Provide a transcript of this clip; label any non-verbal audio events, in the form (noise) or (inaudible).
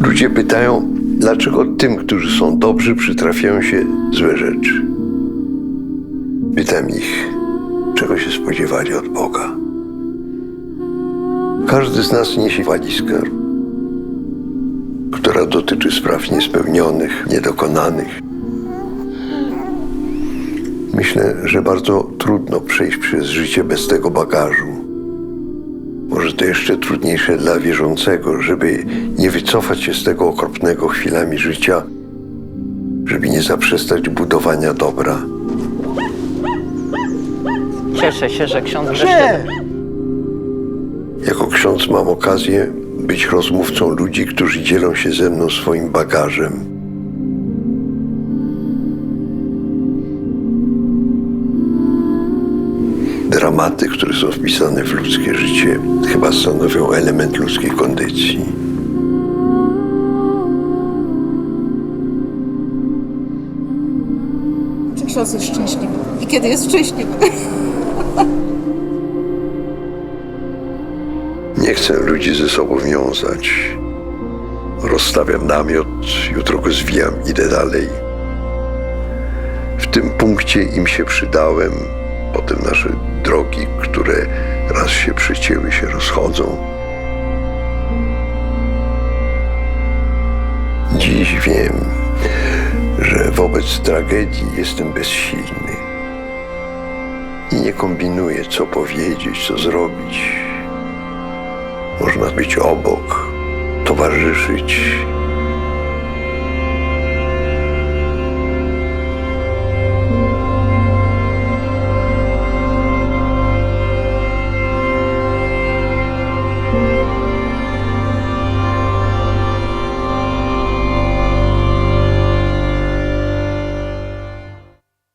Ludzie pytają, dlaczego tym, którzy są dobrzy, przytrafiają się złe rzeczy. Pytam ich, czego się spodziewali od Boga. Każdy z nas niesie walizkę, która dotyczy spraw niespełnionych, niedokonanych. Myślę, że bardzo trudno przejść przez życie bez tego bagażu. Może to jeszcze trudniejsze dla wierzącego, żeby nie wycofać się z tego okropnego chwilami życia, żeby nie zaprzestać budowania dobra. Cieszę się, że ksiądz wreszcie... Jako ksiądz mam okazję być rozmówcą ludzi, którzy dzielą się ze mną swoim bagażem. Dramaty, które są wpisane w ludzkie życie, chyba stanowią element ludzkiej kondycji. Czy ksiądz jest szczęśliwy? I kiedy jest szczęśliwy? (laughs) Nie chcę ludzi ze sobą wiązać. Rozstawiam namiot, jutro go zwijam, idę dalej. W tym punkcie im się przydałem, potem nasze drogi, które raz się przecięły, się rozchodzą. Dziś wiem, że wobec tragedii jestem bezsilny i nie kombinuję, co powiedzieć, co zrobić. Można być obok, towarzyszyć,